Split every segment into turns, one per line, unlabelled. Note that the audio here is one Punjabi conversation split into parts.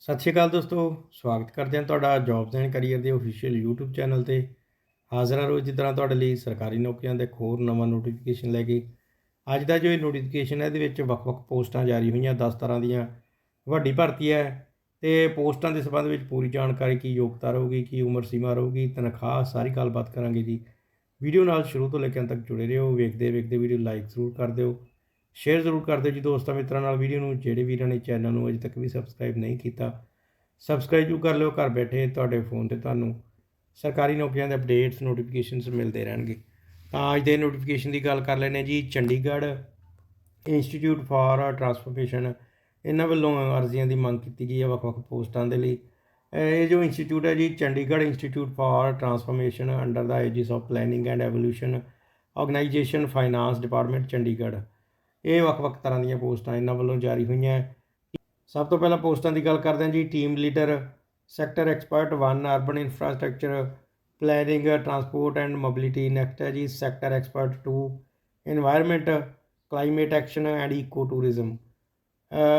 ਸਤਿ ਸ਼੍ਰੀ ਅਕਾਲ ਦੋਸਤੋ, ਸਵਾਗਤ ਕਰਦੇ ਹਾਂ ਤੁਹਾਡਾ ਜੌਬਸ ਐਂਡ ਕੈਰੀਅਰ ਦੇ ਅਫੀਸ਼ੀਅਲ YouTube ਚੈਨਲ ਤੇ। ਹਾਜ਼ਰ ਹਾਂ ਰੋਜ਼ ਦੀ ਤਰ੍ਹਾਂ ਤੁਹਾਡੇ ਲਈ ਸਰਕਾਰੀ ਨੌਕਰੀਆਂ ਦੇ ਇੱਕ ਹੋਰ ਨਵਾਂ ਨੋਟੀਫਿਕੇਸ਼ਨ ਲੈ ਕੇ। ਅੱਜ ਦਾ ਜੋ ਇਹ ਨੋਟੀਫਿਕੇਸ਼ਨ ਹੈ, ਇਹਦੇ ਵਿੱਚ ਵੱਖ-ਵੱਖ ਪੋਸਟਾਂ ਜਾਰੀ ਹੋਈਆਂ 10 ਤਰ੍ਹਾਂ ਦੀਆਂ ਵੱਡੀ ਭਰਤੀ ਹੈ। ਤੇ ਪੋਸਟਾਂ ਦੇ ਸੰਬੰਧ ਵਿੱਚ ਪੂਰੀ ਜਾਣਕਾਰੀ ਕੀ ਯੋਗਤਾ ਰਹੂਗੀ, ਕੀ ਉਮਰ ਸੀਮਾ ਰਹੂਗੀ, ਤਨਖਾਹ, ਸਾਰੀ ਗੱਲਬਾਤ ਕਰਾਂਗੇ ਜੀ। ਵੀਡੀਓ ਨਾਲ ਸ਼ੁਰੂ ਤੋਂ ਲੈ ਕੇ ਅੰਤ ਤੱਕ ਜੁੜੇ ਰਹੋ ਵੇਖਦੇ ਵੇਖਦੇ ਵੀਡੀਓ ਲਾਈਕ ਜ਼ਰੂਰ ਕਰ ਦਿਓ। ਸ਼ੇਅਰ ਜ਼ਰੂਰ ਕਰ ਦਿਓ ਜੀ ਦੋਸਤਾਂ ਮਿੱਤਰਾਂ ਨਾਲ ਵੀਡੀਓ ਨੂੰ, ਜਿਹੜੇ ਵੀਰਾਂ ਨੇ ਚੈਨਲ ਨੂੰ ਅਜੇ ਤੱਕ ਵੀ ਸਬਸਕ੍ਰਾਈਬ ਨਹੀਂ ਕੀਤਾ ਸਬਸਕ੍ਰਾਈਬ ਜੂ ਕਰ ਲਿਓ, ਘਰ ਬੈਠੇ ਤੁਹਾਡੇ ਫੋਨ ਤੇ ਤੁਹਾਨੂੰ ਸਰਕਾਰੀ ਨੌਕਰੀਆਂ ਦੇ ਅਪਡੇਟਸ ਨੋਟੀਫਿਕੇਸ਼ਨਸ ਮਿਲਦੇ ਰਹਿਣਗੇ। ਤਾਂ ਅੱਜ ਦੇ ਨੋਟੀਫਿਕੇਸ਼ਨ ਦੀ ਗੱਲ ਕਰ ਲੈਨੇ ਜੀ, ਚੰਡੀਗੜ੍ਹ ਇੰਸਟੀਚਿਊਟ ਫਾਰ ਟਰਾਂਸਫੋਰਮੇਸ਼ਨ ਇਹਨਾਂ ਵੱਲੋਂ ਅਰਜ਼ੀਆਂ ਦੀ ਮੰਗ ਕੀਤੀ ਗਈ ਹੈ ਵੱਖ-ਵੱਖ ਪੋਸਟਾਂ ਦੇ ਲਈ। ਇਹ ਜੋ ਇੰਸਟੀਚਿਊਟ ਹੈ ਜੀ, Chandigarh institute for transformation under the aegis of planning and evolution organisation finance department Chandigarh. ਇਹ ਵੱਖ-ਵੱਖ ਤਰ੍ਹਾਂ ਦੀਆਂ ਪੋਸਟਾਂ ਇਹਨਾਂ ਵੱਲੋਂ ਜਾਰੀ ਹੋਈਆਂ ਸਭ ਤੋਂ ਪਹਿਲਾਂ ਪੋਸਟਾਂ ਦੀ ਗੱਲ ਕਰਦੇ ਹਾਂ ਜੀ team leader sector expert 1 urban infrastructure planning transport and mobility next ਹੈ ਜੀ sector expert 2 environment climate action and ecotourism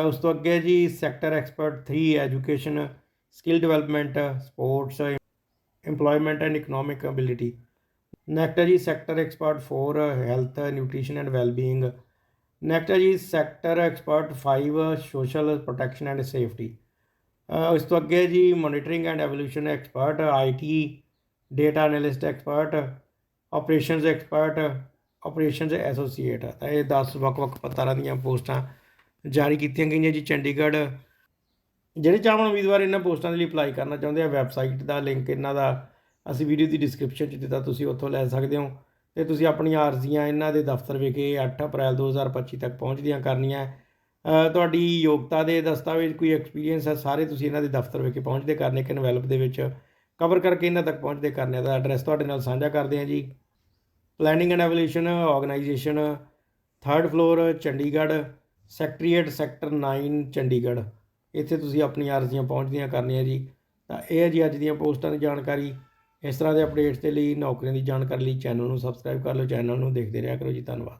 ਉਸ ਤੋਂ ਅੱਗੇ ਜੀ sector expert 3 education skill development sports employment and economic ability next ਹੈ ਜੀ sector expert 4 health nutrition and wellbeing next ਹੈ ਜੀ sector expert 5 social protection and safety ਉਸ ਤੋਂ ਅੱਗੇ ਜੀ monitoring and evolution expert IT data analyst expert operations expert operations associate ਤਾਂ ਇਹ 10 ਵੱਖ-ਵੱਖ ਤਰ੍ਹਾਂ ਦੀਆਂ ਪੋਸਟਾਂ ਜਾਰੀ ਕੀਤੀਆਂ ਗਈਆਂ ਜੀ ਚੰਡੀਗੜ੍ਹ। ਜਿਹੜੇ ਚਾਹਣ ਉਮੀਦਵਾਰ ਇਹਨਾਂ ਪੋਸਟਾਂ ਦੇ ਲਈ ਅਪਲਾਈ ਕਰਨਾ ਚਾਹੁੰਦੇ ਆ ਵੈਬਸਾਈਟ ਦਾ ਲਿੰਕ ਇਹਨਾਂ ਦਾ, ਅਸੀਂ ਵੀਡੀਓ ਦੀ ਡਿਸਕ੍ਰਿਪਸ਼ਨ 'ਚ ਦਿੱਤਾ, ਤੁਸੀਂ ਉੱਥੋਂ ਲੈ ਸਕਦੇ ਹੋ। ਤੇ ਤੁਸੀਂ ਆਪਣੀਆਂ ਅਰਜ਼ੀਆਂ ਇਹਨਾਂ ਦੇ ਦਫ਼ਤਰ ਵਿਖੇ 8 ਅਪ੍ਰੈਲ 2025 ਤੱਕ ਪਹੁੰਚਦੀਆਂ ਕਰਨੀਆਂ। ਤੁਹਾਡੀ ਯੋਗਤਾ ਦੇ ਦਸਤਾਵੇਜ਼ ਕੋਈ ਐਕਸਪੀਰੀਅੰਸ ਹੈ, ਸਾਰੇ ਤੁਸੀਂ ਇਹਨਾਂ ਦੇ ਦਫ਼ਤਰ ਵਿਖੇ ਪਹੁੰਚਦੇ ਕਰਨੇ ਕਿ ਐਨਵੈਲਪ ਦੇ ਵਿੱਚ ਕਵਰ ਕਰਕੇ ਇਹਨਾਂ ਤੱਕ ਪਹੁੰਚਦੇ ਕਰਨੇ ਦਾ ਐਡਰੈਸ ਤੁਹਾਡੇ ਨਾਲ ਸਾਂਝਾ ਕਰਦੇ ਹਾਂ ਜੀ। Planning and evolution organisation third floor Chandigarh secretariat sector 9 Chandigarh. ਇੱਥੇ ਤੁਸੀਂ ਆਪਣੀਆਂ ਅਰਜ਼ੀਆਂ ਪਹੁੰਚਦੀਆਂ ਕਰਨੀਆਂ ਜੀ। ਤਾਂ ਇਹ ਹੈ ਜੀ ਅੱਜ ਦੀਆਂ ਪੋਸਟਾਂ ਦੀ ਜਾਣਕਾਰੀ। ਇਸ ਤਰ੍ਹਾਂ ਦੇ ਅਪਡੇਟਸ ਦੇ ਲਈ ਨੌਕਰੀਆਂ ਦੀ ਜਾਣਕਾਰੀ ਲਈ ਚੈਨਲ ਨੂੰ ਸਬਸਕ੍ਰਾਈਬ ਕਰ ਲਓ ਚੈਨਲ ਨੂੰ ਦੇਖਦੇ ਰਿਹਾ ਕਰੋ ਜੀ, ਧੰਨਵਾਦ।